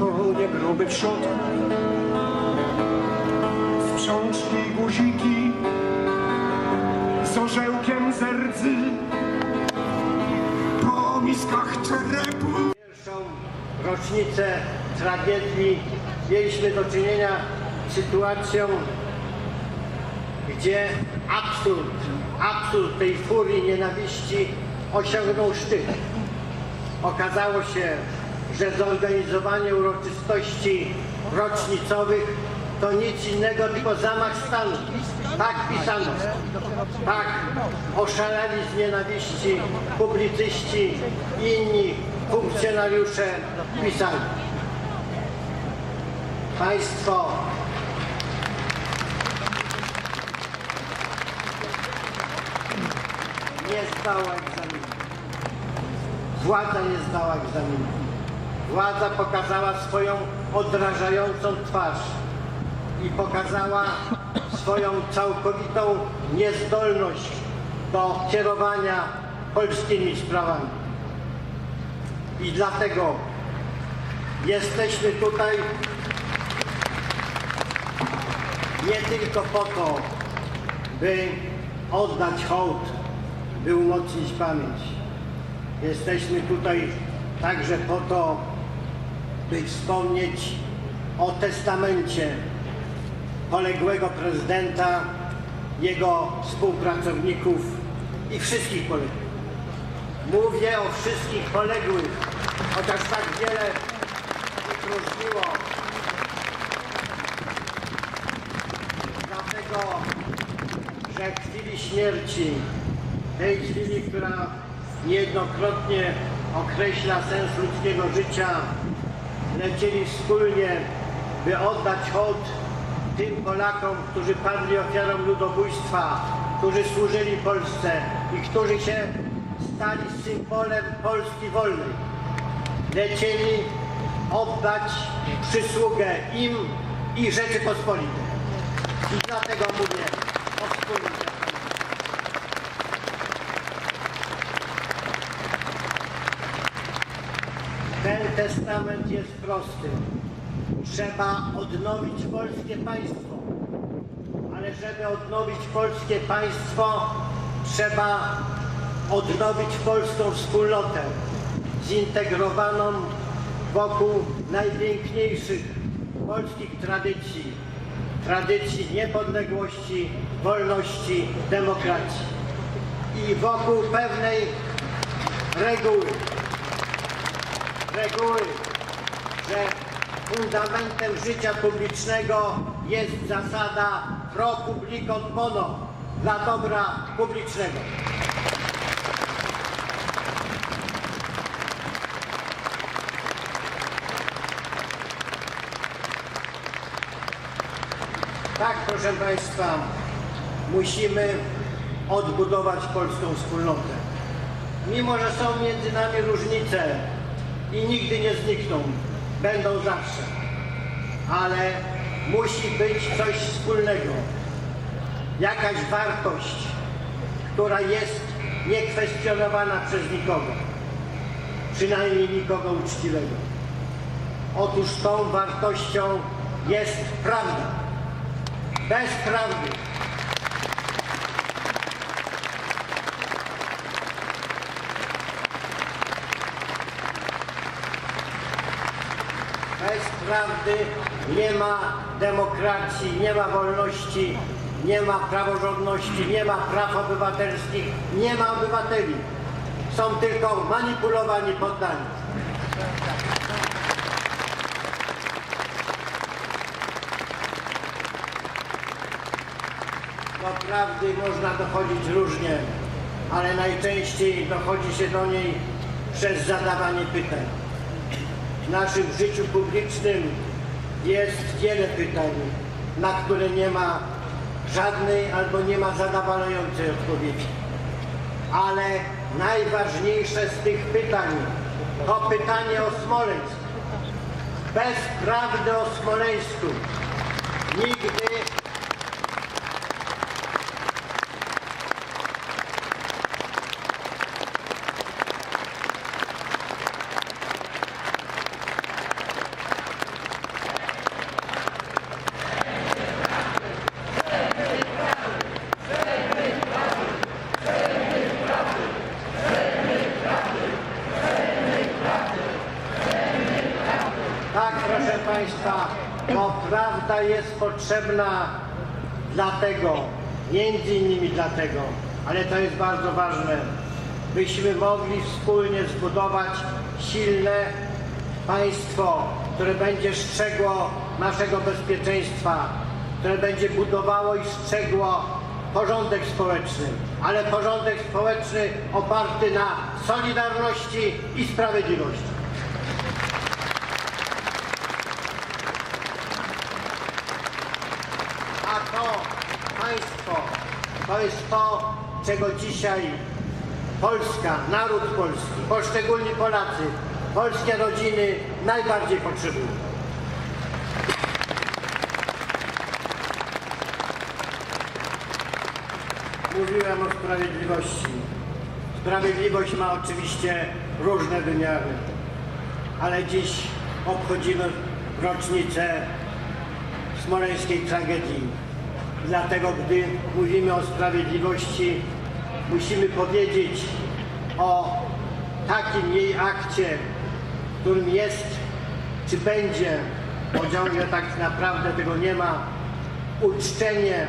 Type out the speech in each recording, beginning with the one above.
konie gruby przód. Sprzączki i guziki z orzełkiem zerdzy po miskach czerepu. pierwszą rocznicę tragedii mieliśmy do czynienia z sytuacją, gdzie absurd, absurd tej furii nienawiści osiągnął szczyt. Okazało się, że zorganizowanie uroczystości rocznicowych to nic innego, tylko zamach stanu. Tak pisano. Tak oszaleli z nienawiści publicyści i inni funkcjonariusze pisali. Państwo nie zdało egzaminu. Władza nie zdała egzaminu. Władza pokazała swoją odrażającą twarz i pokazała swoją całkowitą niezdolność do kierowania polskimi sprawami. I dlatego jesteśmy tutaj nie tylko po to, by oddać hołd, by umocnić pamięć. Jesteśmy tutaj także po to, by wspomnieć o testamencie poległego prezydenta, jego współpracowników i wszystkich poległych. Mówię o wszystkich poległych, chociaż tak wiele ich różniło. Dlatego, że w chwili śmierci, tej chwili, która niejednokrotnie określa sens ludzkiego życia, lecieli wspólnie, by oddać hołd tym Polakom, którzy padli ofiarą ludobójstwa, którzy służyli Polsce i którzy się stali symbolem Polski wolnej. Lecieli oddać przysługę im i Rzeczypospolitej. I dlatego mówię o wspólnym testament jest prosty. Trzeba odnowić polskie państwo. Ale żeby odnowić polskie państwo, trzeba odnowić polską wspólnotę zintegrowaną wokół najpiękniejszych polskich tradycji. Tradycji niepodległości, wolności, demokracji. I wokół pewnej reguły reguły, że fundamentem życia publicznego jest zasada pro publicum bono, dla dobra publicznego. Tak, proszę Państwa, musimy odbudować polską wspólnotę. Mimo, że są między nami różnice i nigdy nie znikną, będą zawsze. Ale musi być coś wspólnego, jakaś wartość, która jest niekwestionowana przez nikogo, przynajmniej nikogo uczciwego. Otóż tą wartością jest prawda. Bez prawdy Bez prawdy nie ma demokracji, nie ma wolności, nie ma praworządności, nie ma praw obywatelskich, nie ma obywateli. Są tylko manipulowani poddani. Do prawdy można dochodzić różnie, ale najczęściej dochodzi się do niej przez zadawanie pytań. W naszym życiu publicznym jest wiele pytań, na które nie ma żadnej albo nie ma zadowalającej odpowiedzi. Ale najważniejsze z tych pytań to pytanie o Smoleńsk. Bez prawdy o Smoleńsku nigdy Państwa, to prawda jest potrzebna dlatego, między innymi dlatego, ale to jest bardzo ważne, byśmy mogli wspólnie zbudować silne państwo, które będzie strzegło naszego bezpieczeństwa, które będzie budowało i strzegło porządek społeczny, ale porządek społeczny oparty na solidarności i sprawiedliwości. A to państwo, to jest to, czego dzisiaj Polska, naród polski, poszczególni Polacy, polskie rodziny najbardziej potrzebują. Mówiłem o sprawiedliwości. Sprawiedliwość ma oczywiście różne wymiary, ale dziś obchodzimy rocznicę smoleńskiej tragedii. Dlatego, gdy mówimy o sprawiedliwości, musimy powiedzieć o takim jej akcie, którym jest, czy będzie, bo ciągle tak naprawdę tego nie ma, uczczenie,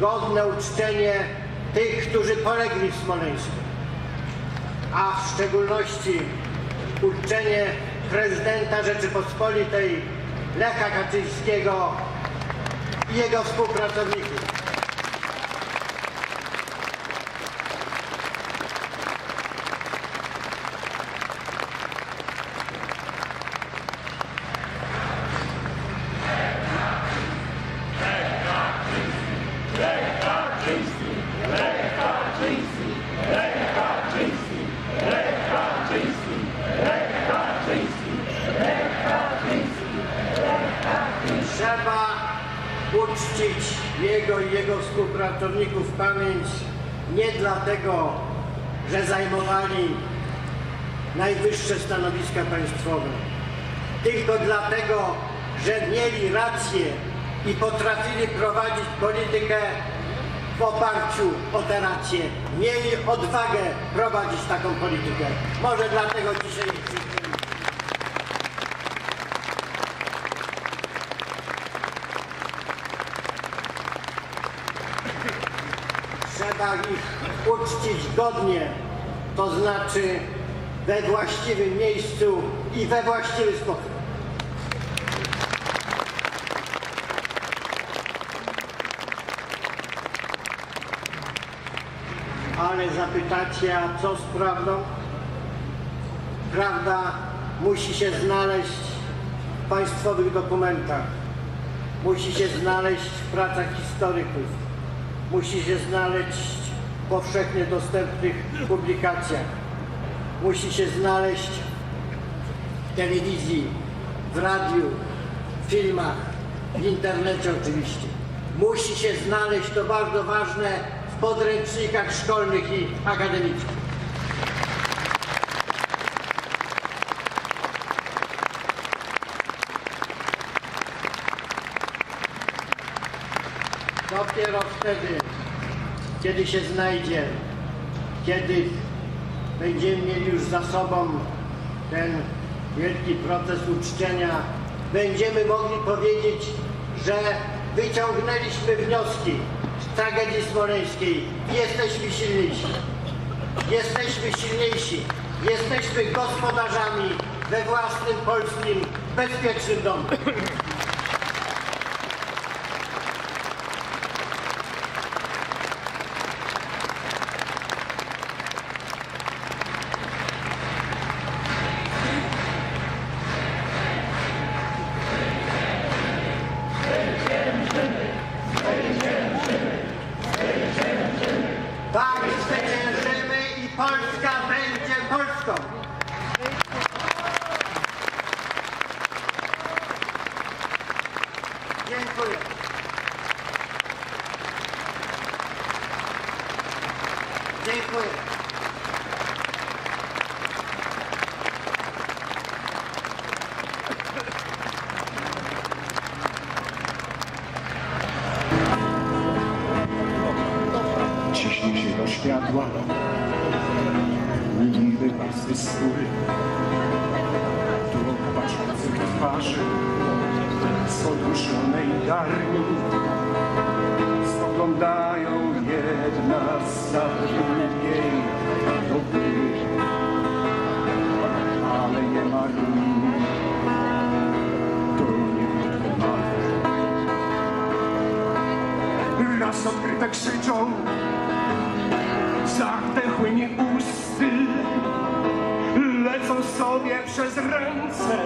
godne uczczenie tych, którzy polegli w Smoleńsku, a w szczególności uczczenie prezydenta Rzeczypospolitej Lecha Kaczyńskiego i jego współpracowników. Trzeba uczcić jego i jego współpracowników pamięć nie dlatego, że zajmowali najwyższe stanowiska państwowe, tylko dlatego, że mieli rację i potrafili prowadzić politykę w oparciu o te racje. Mieli odwagę prowadzić taką politykę. Może dlatego dzisiaj Trzeba ich uczcić godnie, to znaczy we właściwym miejscu i we właściwy sposób. Ale zapytacie, a co z prawdą? Prawda musi się znaleźć w państwowych dokumentach, musi się znaleźć w pracach historyków, musi się znaleźć w powszechnie dostępnych publikacjach, musi się znaleźć w telewizji, w radiu, w filmach, w internecie oczywiście. Musi się znaleźć, to bardzo ważne, w podręcznikach szkolnych i akademickich. Dopiero wtedy, kiedy się znajdzie, kiedy będziemy mieli już za sobą ten wielki proces uczczenia, będziemy mogli powiedzieć, że wyciągnęliśmy wnioski z tragedii smoleńskiej jesteśmy silniejsi. Jesteśmy silniejsi. Jesteśmy gospodarzami we własnym polskim, bezpiecznym domu. Światła. Niby pasy skóry. Tu patrzących twarzy z oduszonej darni spoglądają jedna za drugiej do góry, ale nie marni, to nie marzeń. Raz odkryte krzyczą, przez ręce,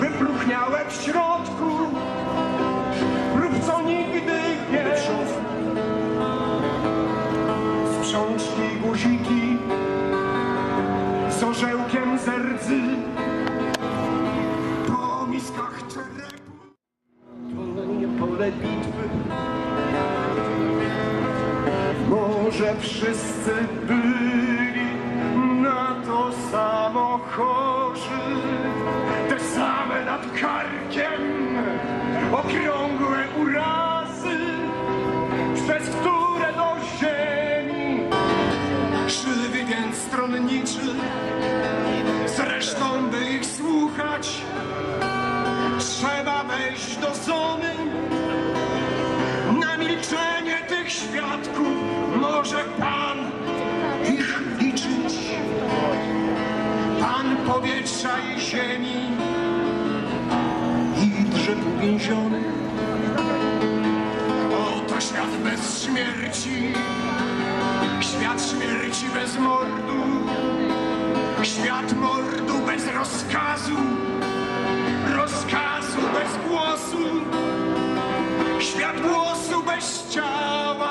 wypróchniałe w środku, lub co nigdy nie Sprzączki guziki z orzełkiem zerdzy. Po miskach czerepu. To nie pole bitwy, może wszyscy byli karkiem, okrągłe urazy, przez które do ziemi szły wywięd stronniczy. Zresztą, by ich słuchać, trzeba wejść do zony na milczenie tych świadków może Pan ich liczyć. Pan powietrza i ziemi drzew uwięzionych. Oto świat bez śmierci, świat śmierci bez mordu, świat mordu bez rozkazu, rozkazu bez głosu. Świat głosu bez ciała